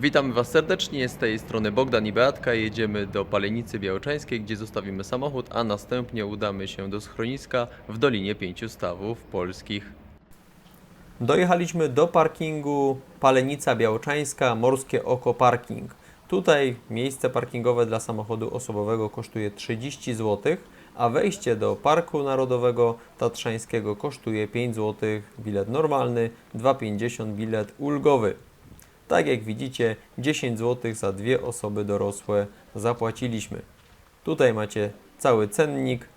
Witamy Was serdecznie, z tej strony Bogdan i Beatka. Jedziemy do Palenicy Białczańskiej, gdzie zostawimy samochód, a następnie udamy się do schroniska w Dolinie Pięciu Stawów Polskich. Dojechaliśmy do parkingu Palenica Białczańska, Morskie Oko Parking. Tutaj miejsce parkingowe dla samochodu osobowego kosztuje 30 zł, a wejście do Parku Narodowego Tatrzańskiego kosztuje 5 zł bilet normalny, 2,50 bilet ulgowy. Tak jak widzicie, 10 zł za dwie osoby dorosłe zapłaciliśmy. Tutaj macie cały cennik,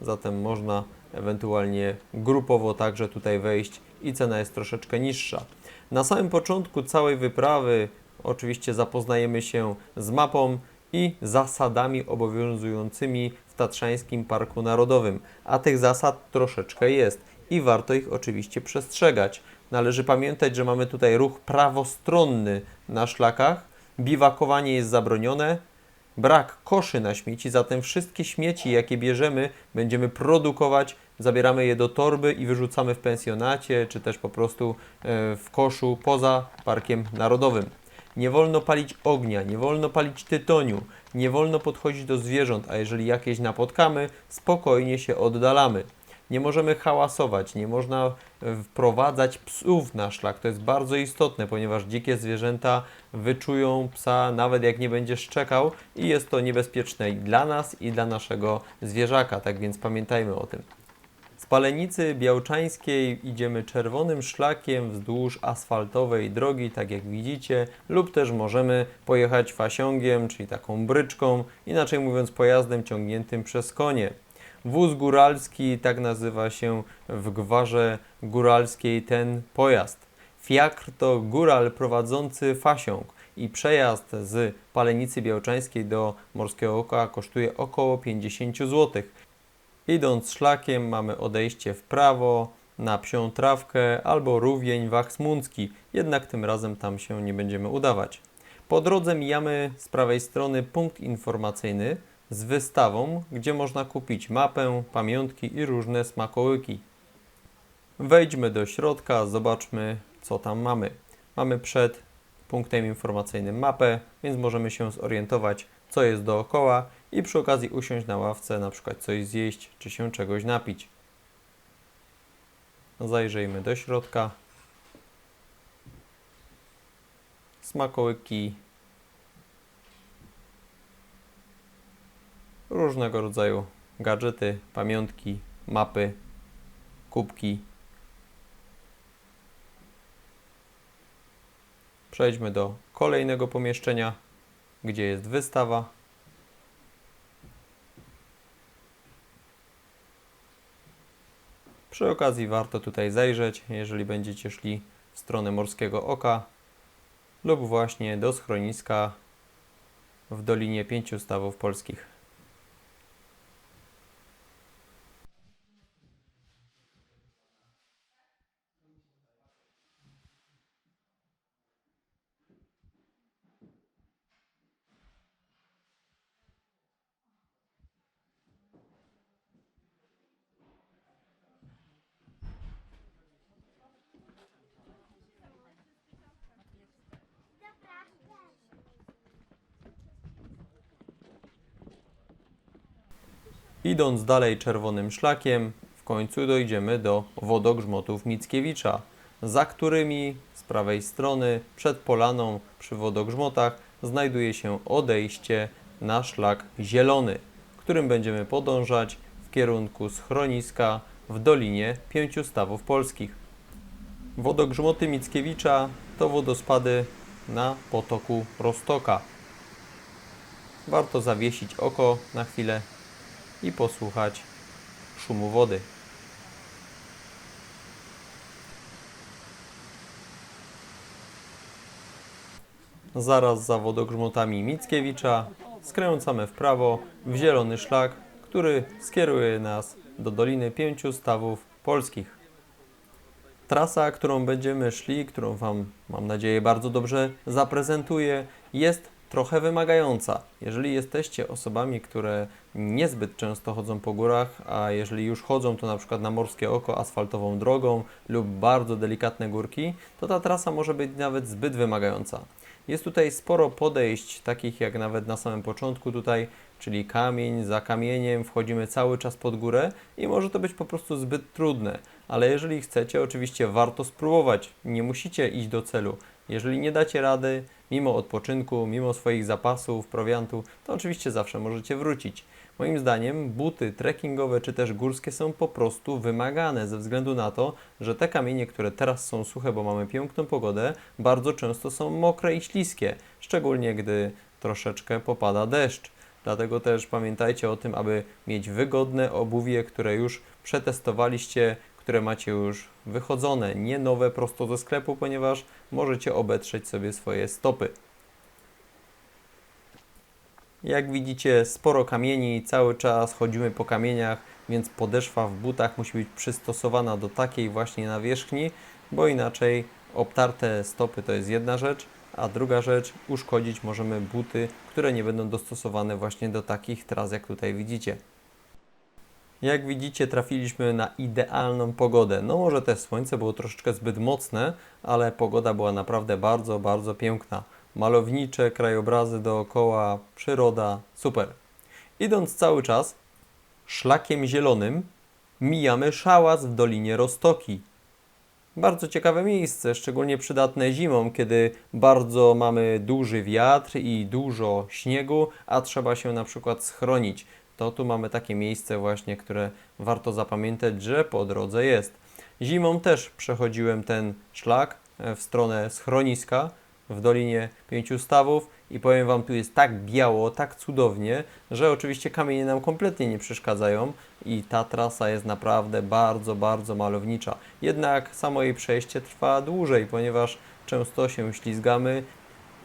zatem można ewentualnie grupowo także tutaj wejść i cena jest troszeczkę niższa. Na samym początku całej wyprawy oczywiście zapoznajemy się z mapą i zasadami obowiązującymi w Tatrzańskim Parku Narodowym, a tych zasad troszeczkę jest i warto ich oczywiście przestrzegać. Należy pamiętać, że mamy tutaj ruch prawostronny na szlakach, biwakowanie jest zabronione, brak koszy na śmieci, zatem wszystkie śmieci, jakie bierzemy, będziemy produkować, zabieramy je do torby i wyrzucamy w pensjonacie, czy też po prostu e, w koszu poza Parkiem Narodowym. Nie wolno palić ognia, nie wolno palić tytoniu, nie wolno podchodzić do zwierząt, a jeżeli jakieś napotkamy, spokojnie się oddalamy. Nie możemy hałasować, nie można e, wprowadzać psów na szlak. To jest bardzo istotne, ponieważ dzikie zwierzęta wyczują psa nawet jak nie będzie szczekał i jest to niebezpieczne i dla nas i dla naszego zwierzaka. Tak więc pamiętajmy o tym. Z Palenicy Białczańskiej idziemy czerwonym szlakiem wzdłuż asfaltowej drogi, tak jak widzicie, lub też możemy pojechać fasiągiem, czyli taką bryczką, inaczej mówiąc pojazdem ciągniętym przez konie. Wóz góralski, tak nazywa się w gwarze góralskiej ten pojazd. Fiakr to góral prowadzący fasiąg i przejazd z Palenicy Białczańskiej do Morskiego Oka kosztuje około 50 zł. Idąc szlakiem mamy odejście w prawo na psią trawkę albo rówień Wachsmuncki, jednak tym razem tam się nie będziemy udawać. Po drodze mijamy z prawej strony punkt informacyjny z wystawą, gdzie można kupić mapę, pamiątki i różne smakołyki. Wejdźmy do środka, zobaczmy co tam mamy. Mamy przed punktem informacyjnym mapę, więc możemy się zorientować co jest dookoła i przy okazji usiąść na ławce, na przykład coś zjeść czy się czegoś napić. Zajrzyjmy do środka. Smakołyki, różnego rodzaju gadżety, pamiątki, mapy, kubki. Przejdźmy do kolejnego pomieszczenia, gdzie jest wystawa. Przy okazji warto tutaj zajrzeć, jeżeli będziecie szli w stronę Morskiego Oka lub właśnie do schroniska w Dolinie Pięciu Stawów Polskich. Idąc dalej czerwonym szlakiem, w końcu dojdziemy do wodogrzmotów Mickiewicza, za którymi z prawej strony, przed polaną przy wodogrzmotach, znajduje się odejście na szlak zielony, którym będziemy podążać w kierunku schroniska w Dolinie Pięciu Stawów Polskich. Wodogrzmoty Mickiewicza to wodospady na potoku Rostoka. Warto zawiesić oko na chwilę i posłuchać szumu wody. Zaraz za wodogrzmotami Mickiewicza skręcamy w prawo w zielony szlak, który skieruje nas do Doliny Pięciu Stawów Polskich. Trasa, którą będziemy szli, którą Wam, mam nadzieję, bardzo dobrze zaprezentuję, jest trochę wymagająca. Jeżeli jesteście osobami, które niezbyt często chodzą po górach, a jeżeli już chodzą, to na przykład na morskie oko asfaltową drogą lub bardzo delikatne górki, to ta trasa może być nawet zbyt wymagająca. Jest tutaj sporo podejść, takich jak nawet na samym początku tutaj, czyli kamień za kamieniem, wchodzimy cały czas pod górę i może to być po prostu zbyt trudne. Ale jeżeli chcecie, oczywiście warto spróbować. Nie musicie iść do celu. Jeżeli nie dacie rady, mimo odpoczynku, mimo swoich zapasów, prowiantu, to oczywiście zawsze możecie wrócić. Moim zdaniem buty trekkingowe czy też górskie są po prostu wymagane ze względu na to, że te kamienie, które teraz są suche, bo mamy piękną pogodę, bardzo często są mokre i śliskie, szczególnie gdy troszeczkę popada deszcz. Dlatego też pamiętajcie o tym, aby mieć wygodne obuwie, które już przetestowaliście, które macie już wychodzone, nie nowe prosto ze sklepu, ponieważ możecie obetrzeć sobie swoje stopy. Jak widzicie, sporo kamieni, cały czas chodzimy po kamieniach, więc podeszwa w butach musi być przystosowana do takiej właśnie nawierzchni, bo inaczej obtarte stopy to jest jedna rzecz, a druga rzecz, uszkodzić możemy buty, które nie będą dostosowane właśnie do takich tras, jak tutaj widzicie. Jak widzicie, trafiliśmy na idealną pogodę. No może też słońce było troszeczkę zbyt mocne, ale pogoda była naprawdę bardzo, bardzo piękna. Malownicze krajobrazy dookoła, przyroda, super. Idąc cały czas szlakiem zielonym, mijamy szałas w Dolinie Rostoki. Bardzo ciekawe miejsce, szczególnie przydatne zimą, kiedy bardzo mamy duży wiatr i dużo śniegu, a trzeba się na przykład schronić. To tu mamy takie miejsce właśnie, które warto zapamiętać, że po drodze jest. Zimą też przechodziłem ten szlak e, w stronę schroniska w Dolinie Pięciu Stawów i powiem Wam, tu jest tak biało, tak cudownie, że oczywiście kamienie nam kompletnie nie przeszkadzają i ta trasa jest naprawdę bardzo, bardzo malownicza. Jednak samo jej przejście trwa dłużej, ponieważ często się ślizgamy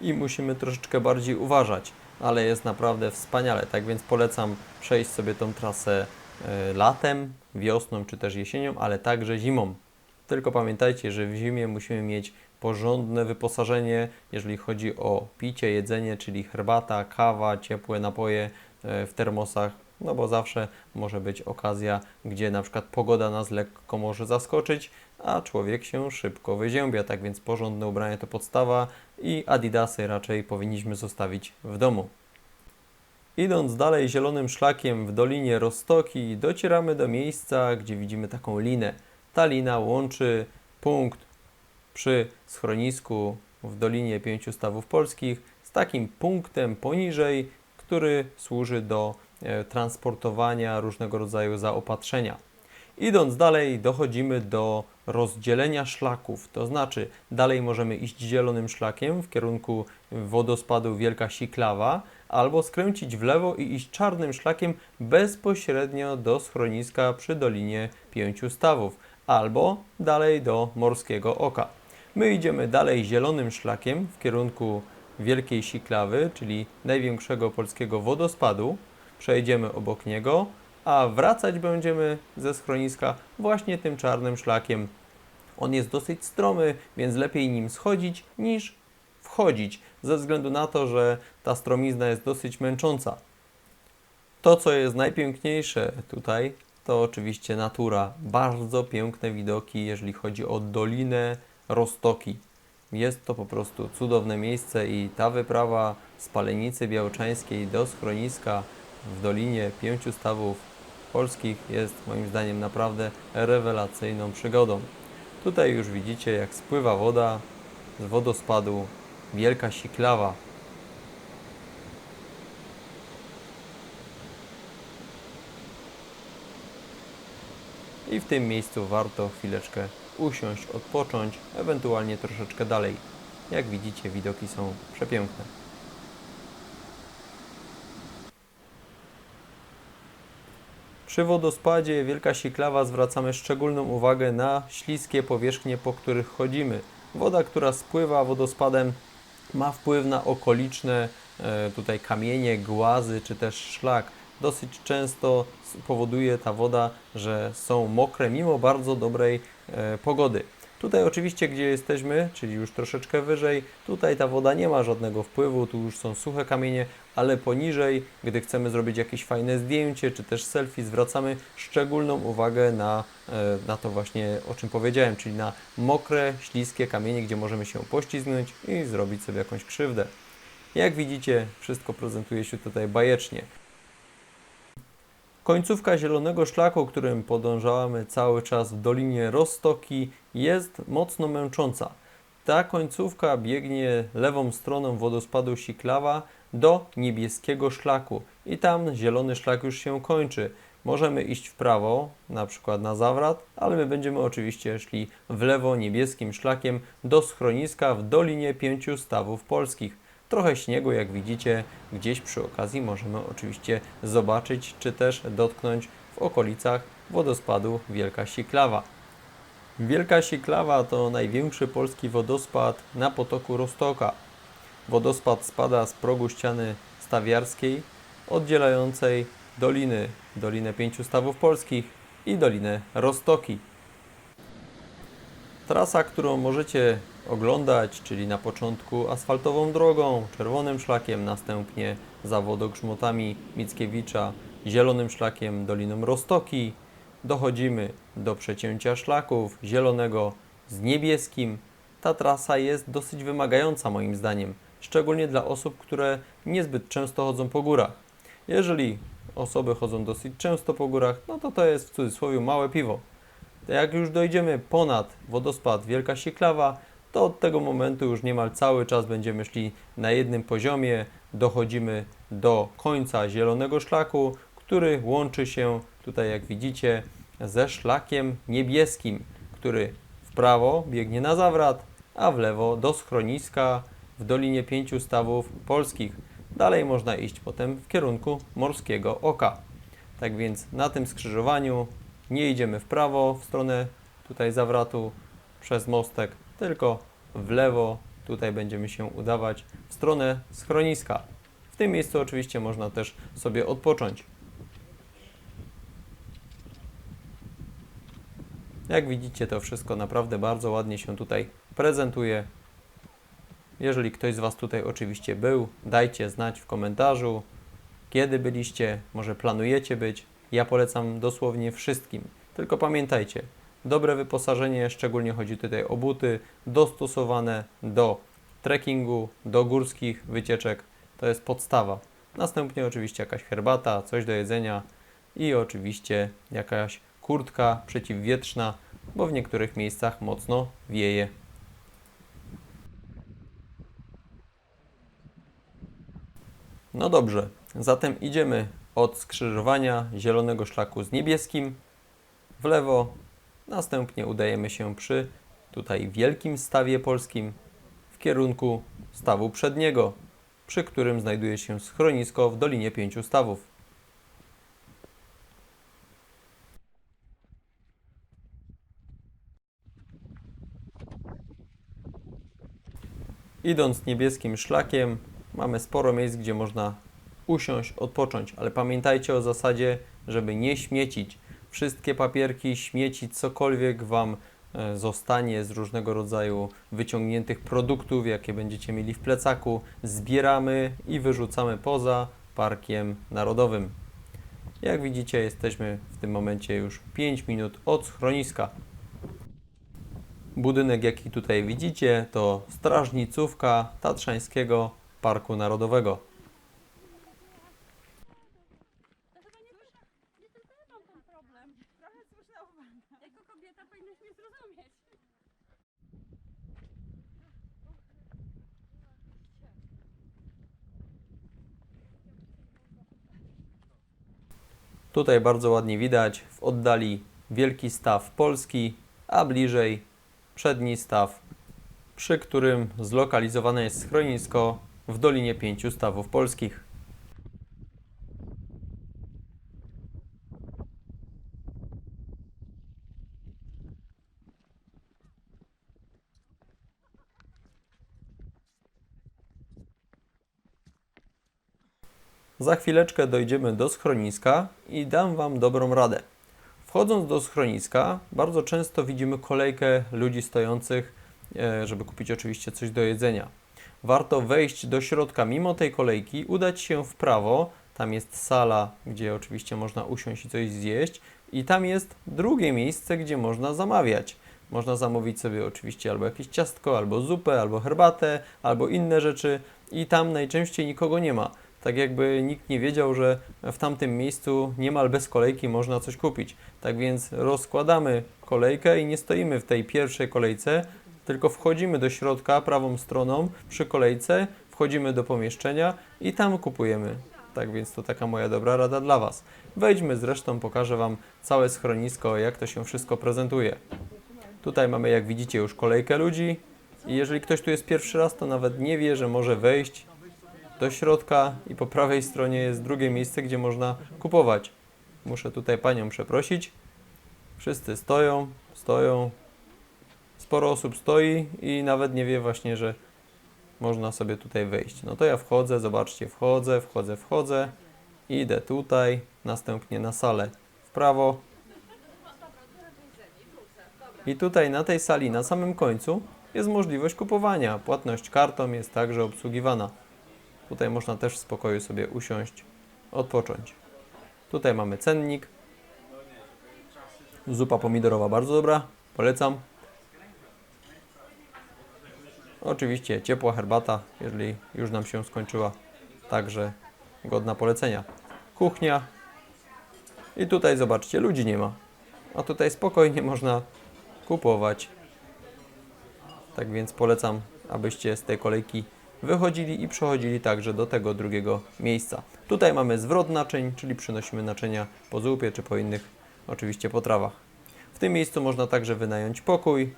i musimy troszeczkę bardziej uważać, ale jest naprawdę wspaniale. Tak więc polecam przejść sobie tą trasę e, latem, wiosną czy też jesienią, ale także zimą. Tylko pamiętajcie, że w zimie musimy mieć porządne wyposażenie, jeżeli chodzi o picie, jedzenie, czyli herbata, kawa, ciepłe napoje e, w termosach, no bo zawsze może być okazja, gdzie na przykład pogoda nas lekko może zaskoczyć, a człowiek się szybko wyziębia, tak więc porządne ubranie to podstawa i adidasy raczej powinniśmy zostawić w domu. Idąc dalej zielonym szlakiem w Dolinie Rostoki, docieramy do miejsca, gdzie widzimy taką linę. Ta lina łączy punkt przy schronisku w Dolinie Pięciu Stawów Polskich z takim punktem poniżej, który służy do e, transportowania różnego rodzaju zaopatrzenia. Idąc dalej, dochodzimy do rozdzielenia szlaków, to znaczy dalej możemy iść zielonym szlakiem w kierunku wodospadu Wielka Siklawa, albo skręcić w lewo i iść czarnym szlakiem bezpośrednio do schroniska przy Dolinie Pięciu Stawów, albo dalej do Morskiego Oka. My idziemy dalej zielonym szlakiem w kierunku Wielkiej Siklawy, czyli największego polskiego wodospadu. Przejdziemy obok niego, a wracać będziemy ze schroniska właśnie tym czarnym szlakiem. On jest dosyć stromy, więc lepiej nim schodzić niż wchodzić, ze względu na to, że ta stromizna jest dosyć męcząca. To, co jest najpiękniejsze tutaj, to oczywiście natura. Bardzo piękne widoki, jeżeli chodzi o Dolinę Rostoki. Jest to po prostu cudowne miejsce i ta wyprawa z Palenicy Białczańskiej do schroniska w Dolinie Pięciu Stawów Polskich jest moim zdaniem naprawdę rewelacyjną przygodą. Tutaj już widzicie jak spływa woda z wodospadu Wielka Siklawa. I w tym miejscu warto chwileczkę usiąść, odpocząć, ewentualnie troszeczkę dalej. Jak widzicie, widoki są przepiękne. Przy wodospadzie Wielka Siklawa zwracamy szczególną uwagę na śliskie powierzchnie, po których chodzimy. Woda, która spływa wodospadem, ma wpływ na okoliczne e, tutaj kamienie, głazy czy też szlak. Dosyć często powoduje ta woda, że są mokre mimo bardzo dobrej e, pogody. Tutaj oczywiście, gdzie jesteśmy, czyli już troszeczkę wyżej, tutaj ta woda nie ma żadnego wpływu, tu już są suche kamienie, ale poniżej, gdy chcemy zrobić jakieś fajne zdjęcie, czy też selfie, zwracamy szczególną uwagę na, e, na to właśnie, o czym powiedziałem, czyli na mokre, śliskie kamienie, gdzie możemy się poślizgnąć i zrobić sobie jakąś krzywdę. Jak widzicie, wszystko prezentuje się tutaj bajecznie. Końcówka zielonego szlaku, którym podążamy cały czas w Dolinie Rostoki, jest mocno męcząca. Ta końcówka biegnie lewą stroną wodospadu Siklawa do niebieskiego szlaku i tam zielony szlak już się kończy. Możemy iść w prawo, na przykład na zawrat, ale my będziemy oczywiście szli w lewo niebieskim szlakiem do schroniska w Dolinie Pięciu Stawów Polskich. Trochę śniegu, jak widzicie, gdzieś przy okazji możemy oczywiście zobaczyć, czy też dotknąć w okolicach wodospadu Wielka Siklawa. Wielka Siklawa to największy polski wodospad na potoku Rostoka. Wodospad spada z progu ściany stawiarskiej, oddzielającej doliny, Dolinę Pięciu Stawów Polskich i Dolinę Rostoki. Trasa, którą możecie oglądać, czyli na początku asfaltową drogą, czerwonym szlakiem, następnie za wodogrzmotami Mickiewicza, zielonym szlakiem Doliną Rostoki. Dochodzimy do przecięcia szlaków zielonego z niebieskim. Ta trasa jest dosyć wymagająca moim zdaniem, szczególnie dla osób, które niezbyt często chodzą po górach. Jeżeli osoby chodzą dosyć często po górach, no to to jest w cudzysłowie małe piwo. Jak już dojdziemy ponad wodospad Wielka Siklawa, to od tego momentu już niemal cały czas będziemy szli na jednym poziomie. Dochodzimy do końca zielonego szlaku, który łączy się tutaj, jak widzicie, ze szlakiem niebieskim, który w prawo biegnie na zawrat, a w lewo do schroniska w Dolinie Pięciu Stawów Polskich. Dalej można iść potem w kierunku Morskiego Oka. Tak więc na tym skrzyżowaniu nie idziemy w prawo w stronę tutaj zawratu przez mostek, tylko w lewo tutaj będziemy się udawać w stronę schroniska. W tym miejscu oczywiście można też sobie odpocząć. Jak widzicie, to wszystko naprawdę bardzo ładnie się tutaj prezentuje. Jeżeli ktoś z Was tutaj oczywiście był, dajcie znać w komentarzu, kiedy byliście, może planujecie być. Ja polecam dosłownie wszystkim. Tylko pamiętajcie, dobre wyposażenie, szczególnie chodzi tutaj o buty, dostosowane do trekkingu, do górskich wycieczek, to jest podstawa. Następnie oczywiście jakaś herbata, coś do jedzenia i oczywiście jakaś kurtka przeciwwietrzna, bo w niektórych miejscach mocno wieje. No dobrze, zatem idziemy od skrzyżowania zielonego szlaku z niebieskim w lewo. Następnie udajemy się przy tutaj wielkim stawie polskim w kierunku stawu przedniego, przy którym znajduje się schronisko w Dolinie Pięciu Stawów. Idąc niebieskim szlakiem, mamy sporo miejsc, gdzie można usiąść, odpocząć, ale pamiętajcie o zasadzie, żeby nie śmiecić. Wszystkie papierki, śmieci, cokolwiek Wam e, zostanie z różnego rodzaju wyciągniętych produktów, jakie będziecie mieli w plecaku, zbieramy i wyrzucamy poza Parkiem Narodowym. Jak widzicie, jesteśmy w tym momencie już 5 minut od schroniska. Budynek, jaki tutaj widzicie, to strażnicówka Tatrzańskiego Parku Narodowego. Dlatego nie tylko, nie tylko ja mam ten problem. Trochę słyszałam. Jako kobieta powinnaś mnie zrozumieć. Tutaj bardzo ładnie widać w oddali wielki staw polski, a bliżej przedni staw, przy którym zlokalizowane jest schronisko w Dolinie Pięciu Stawów Polskich. Za chwileczkę dojdziemy do schroniska i dam Wam dobrą radę. Wchodząc do schroniska, bardzo często widzimy kolejkę ludzi stojących, e, żeby kupić oczywiście coś do jedzenia. Warto wejść do środka mimo tej kolejki, udać się w prawo. Tam jest sala, gdzie oczywiście można usiąść i coś zjeść, i tam jest drugie miejsce, gdzie można zamawiać. Można zamówić sobie oczywiście albo jakieś ciastko, albo zupę, albo herbatę, albo inne rzeczy, i tam najczęściej nikogo nie ma. Tak jakby nikt nie wiedział, że w tamtym miejscu niemal bez kolejki można coś kupić. Tak więc rozkładamy kolejkę i nie stoimy w tej pierwszej kolejce, tylko wchodzimy do środka prawą stroną przy kolejce, wchodzimy do pomieszczenia i tam kupujemy. Tak więc to taka moja dobra rada dla Was. Wejdźmy zresztą, pokażę Wam całe schronisko, jak to się wszystko prezentuje. Tutaj mamy, jak widzicie, już kolejkę ludzi i jeżeli ktoś tu jest pierwszy raz, to nawet nie wie, że może wejść do środka i po prawej stronie jest drugie miejsce, gdzie można kupować. Muszę tutaj panią przeprosić. Wszyscy stoją, stoją. Sporo osób stoi i nawet nie wie właśnie, że można sobie tutaj wejść. No to ja wchodzę, zobaczcie, wchodzę, wchodzę, wchodzę. Idę tutaj, następnie na salę w prawo. I tutaj na tej sali, na samym końcu, jest możliwość kupowania. Płatność kartą jest także obsługiwana. Tutaj można też w spokoju sobie usiąść, odpocząć. Tutaj mamy cennik. Zupa pomidorowa bardzo dobra, polecam. Oczywiście ciepła herbata, jeżeli już nam się skończyła, także godna polecenia. Kuchnia. I tutaj zobaczcie, ludzi nie ma. A tutaj spokojnie można kupować. Tak więc polecam, abyście z tej kolejki wychodzili i przechodzili także do tego drugiego miejsca. Tutaj mamy zwrot naczyń, czyli przynosimy naczynia po zupie czy po innych oczywiście potrawach. W tym miejscu można także wynająć pokój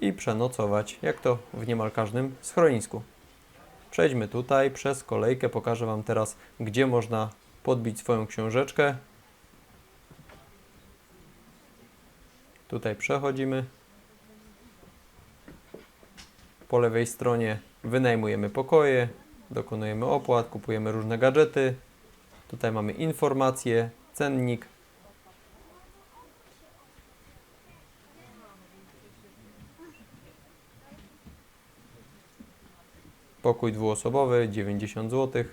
i przenocować, jak to w niemal każdym schronisku. Przejdźmy tutaj przez kolejkę, pokażę Wam teraz, gdzie można podbić swoją książeczkę. Tutaj przechodzimy. Po lewej stronie wynajmujemy pokoje, dokonujemy opłat, kupujemy różne gadżety. Tutaj mamy informacje, cennik. Pokój dwuosobowy 90 zł.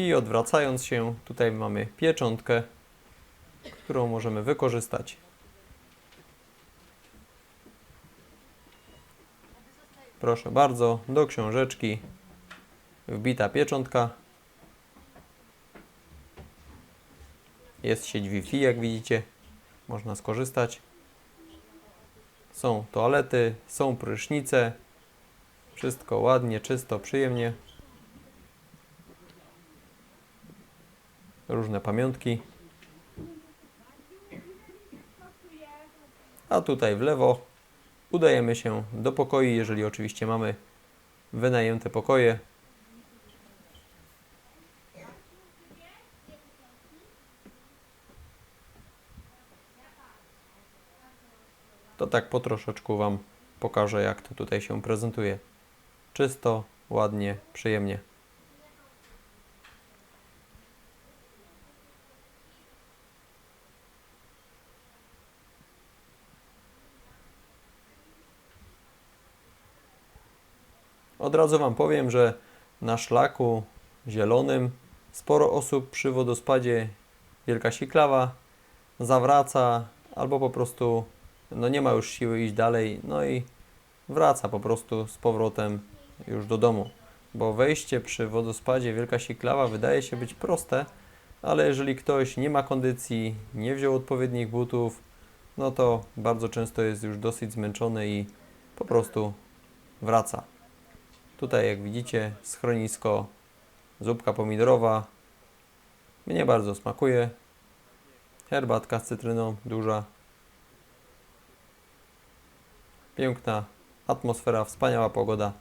I odwracając się, tutaj mamy pieczątkę, którą możemy wykorzystać. Proszę bardzo, do książeczki wbita pieczątka. Jest sieć Wi-Fi, jak widzicie, można skorzystać. Są toalety, są prysznice. Wszystko ładnie, czysto, przyjemnie. Różne pamiątki. A tutaj w lewo udajemy się do pokoi, jeżeli oczywiście mamy wynajęte pokoje. To tak po troszeczku Wam pokażę, jak to tutaj się prezentuje. Czysto, ładnie, przyjemnie. Razu Wam powiem, że na szlaku zielonym sporo osób przy wodospadzie Wielka Siklawa zawraca albo po prostu no nie ma już siły iść dalej, no i wraca po prostu z powrotem już do domu. Bo wejście przy wodospadzie Wielka Siklawa wydaje się być proste, ale jeżeli ktoś nie ma kondycji, nie wziął odpowiednich butów, no to bardzo często jest już dosyć zmęczony i po prostu wraca. Tutaj, jak widzicie, schronisko, zupka pomidorowa. Mnie bardzo smakuje. Herbatka z cytryną, duża. Piękna atmosfera, wspaniała pogoda.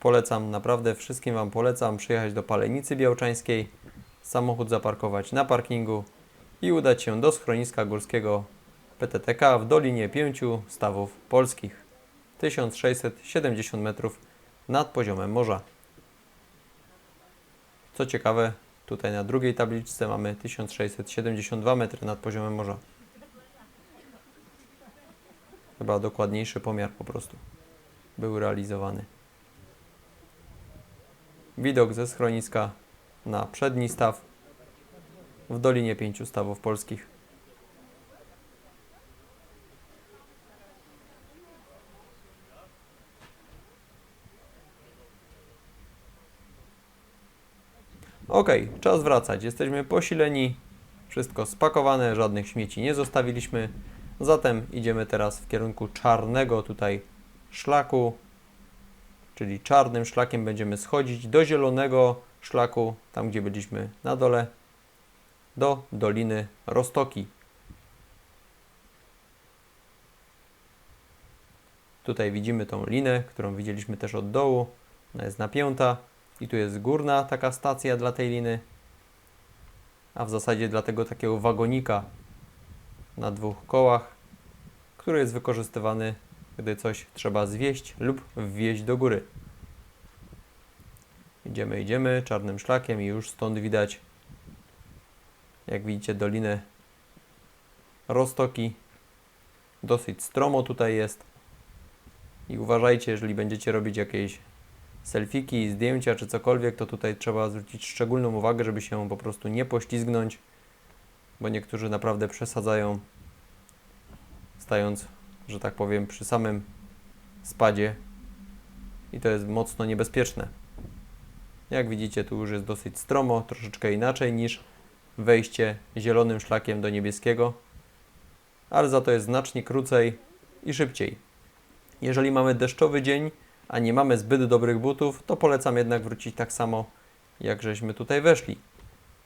Polecam, naprawdę wszystkim Wam polecam przyjechać do Palenicy Białczańskiej, samochód zaparkować na parkingu i udać się do schroniska górskiego PTTK w Dolinie Pięciu Stawów Polskich. 1670 metrów nad poziomem morza. Co ciekawe, tutaj na drugiej tabliczce mamy 1672 metry nad poziomem morza. Chyba dokładniejszy pomiar po prostu był realizowany. Widok ze schroniska na przedni staw w Dolinie Pięciu Stawów Polskich. Ok, czas wracać. Jesteśmy posileni, wszystko spakowane, żadnych śmieci nie zostawiliśmy. Zatem idziemy teraz w kierunku czarnego tutaj szlaku, czyli czarnym szlakiem będziemy schodzić do zielonego szlaku, tam gdzie byliśmy na dole, do Doliny Rostoki. Tutaj widzimy tą linę, którą widzieliśmy też od dołu. Ona jest napięta i tu jest górna taka stacja dla tej liny, a w zasadzie dla tego takiego wagonika na dwóch kołach, który jest wykorzystywany, gdy coś trzeba zwieść lub wwieźć do góry. Idziemy, idziemy czarnym szlakiem i już stąd widać, jak widzicie, dolinę Rostoki. Dosyć stromo tutaj jest. I uważajcie, jeżeli będziecie robić jakieś selfiki, zdjęcia czy cokolwiek, to tutaj trzeba zwrócić szczególną uwagę, żeby się po prostu nie poślizgnąć, bo niektórzy naprawdę przesadzają, stając, że tak powiem, przy samym spadzie i to jest mocno niebezpieczne. Jak widzicie, tu już jest dosyć stromo, troszeczkę inaczej niż wejście zielonym szlakiem do niebieskiego, ale za to jest znacznie krócej i szybciej. Jeżeli mamy deszczowy dzień, a nie mamy zbyt dobrych butów, to polecam jednak wrócić tak samo, jak żeśmy tutaj weszli.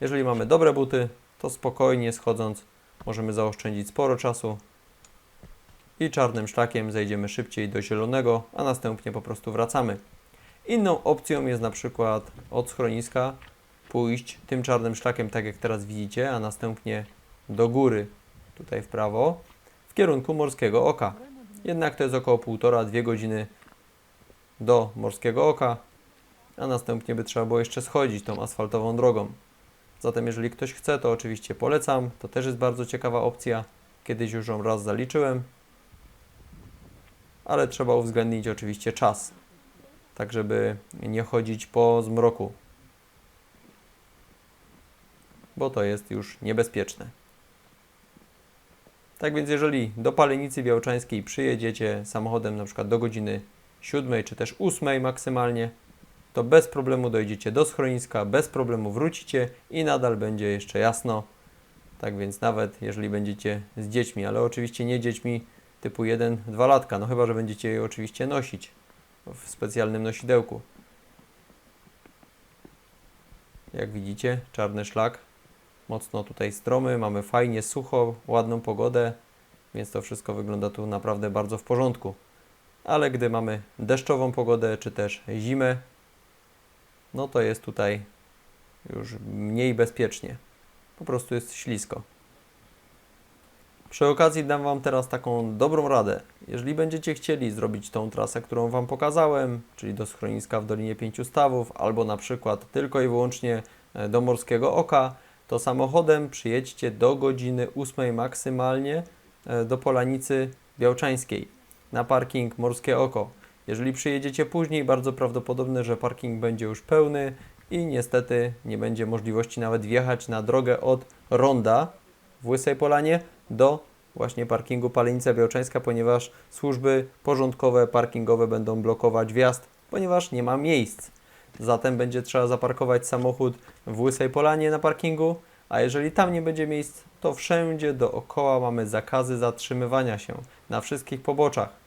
Jeżeli mamy dobre buty, to spokojnie schodząc możemy zaoszczędzić sporo czasu i czarnym szlakiem zejdziemy szybciej do zielonego, a następnie po prostu wracamy. Inną opcją jest na przykład od schroniska pójść tym czarnym szlakiem, tak jak teraz widzicie, a następnie do góry, tutaj w prawo, w kierunku Morskiego Oka. Jednak to jest około 1,5-2 godziny do Morskiego Oka, a następnie by trzeba było jeszcze schodzić tą asfaltową drogą. Zatem jeżeli ktoś chce, to oczywiście polecam. To też jest bardzo ciekawa opcja. Kiedyś już ją raz zaliczyłem, ale trzeba uwzględnić oczywiście czas, tak żeby nie chodzić po zmroku, bo to jest już niebezpieczne. Tak więc jeżeli do Palenicy Białczańskiej przyjedziecie samochodem na przykład do godziny 7 czy też 8 maksymalnie, to bez problemu dojdziecie do schroniska, bez problemu wrócicie i nadal będzie jeszcze jasno. Tak więc nawet jeżeli będziecie z dziećmi, ale oczywiście nie dziećmi typu 1-2 latka, no chyba, że będziecie je oczywiście nosić w specjalnym nosidełku. Jak widzicie, czarny szlak, mocno tutaj stromy, mamy fajnie sucho, ładną pogodę, więc to wszystko wygląda tu naprawdę bardzo w porządku. Ale gdy mamy deszczową pogodę, czy też zimę, no to jest tutaj już mniej bezpiecznie. Po prostu jest ślisko. Przy okazji dam Wam teraz taką dobrą radę. Jeżeli będziecie chcieli zrobić tą trasę, którą Wam pokazałem, czyli do schroniska w Dolinie Pięciu Stawów, albo na przykład tylko i wyłącznie e, do Morskiego Oka, to samochodem przyjedźcie do godziny 8 maksymalnie e, do Polanicy Białczańskiej na parking Morskie Oko. Jeżeli przyjedziecie później, bardzo prawdopodobne, że parking będzie już pełny i niestety nie będzie możliwości nawet wjechać na drogę od Ronda w Łysej Polanie do właśnie parkingu Palenica Białczańska, ponieważ służby porządkowe, parkingowe będą blokować wjazd, ponieważ nie ma miejsc. Zatem będzie trzeba zaparkować samochód w Łysej Polanie na parkingu, a jeżeli tam nie będzie miejsc, to wszędzie dookoła mamy zakazy zatrzymywania się na wszystkich poboczach.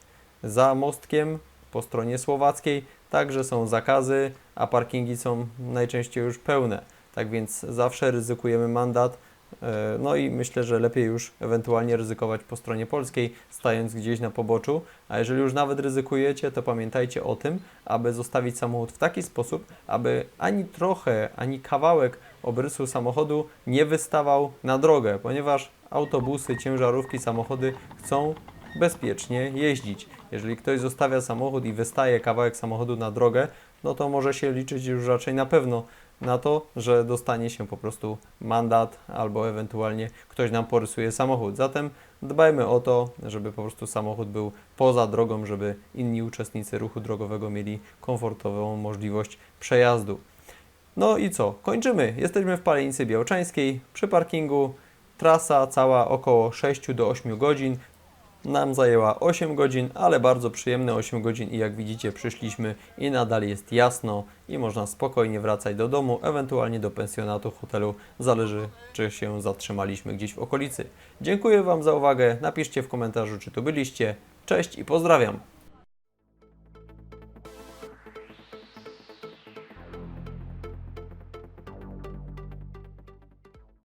Za mostkiem po stronie słowackiej także są zakazy, a parkingi są najczęściej już pełne. Tak więc zawsze ryzykujemy mandat E, No i myślę, że lepiej już ewentualnie ryzykować po stronie polskiej, stając gdzieś na poboczu. A jeżeli już nawet ryzykujecie, to pamiętajcie o tym, aby zostawić samochód w taki sposób, aby ani trochę, ani kawałek obrysu samochodu nie wystawał na drogę, ponieważ autobusy, ciężarówki, samochody chcą bezpiecznie jeździć. Jeżeli ktoś zostawia samochód i wystaje kawałek samochodu na drogę, no to może się liczyć już raczej na pewno na to, że dostanie się po prostu mandat albo ewentualnie ktoś nam porysuje samochód. Zatem dbajmy o to, żeby po prostu samochód był poza drogą, żeby inni uczestnicy ruchu drogowego mieli komfortową możliwość przejazdu. No i co? Kończymy. Jesteśmy w Palenicy Białczańskiej przy parkingu. Trasa cała około 6 do 8 godzin. Nam zajęła 8 godzin, ale bardzo przyjemne 8 godzin i jak widzicie przyszliśmy i nadal jest jasno i można spokojnie wracać do domu, ewentualnie do pensjonatu, hotelu, zależy czy się zatrzymaliśmy gdzieś w okolicy. Dziękuję Wam za uwagę, napiszcie w komentarzu czy tu byliście. Cześć i pozdrawiam!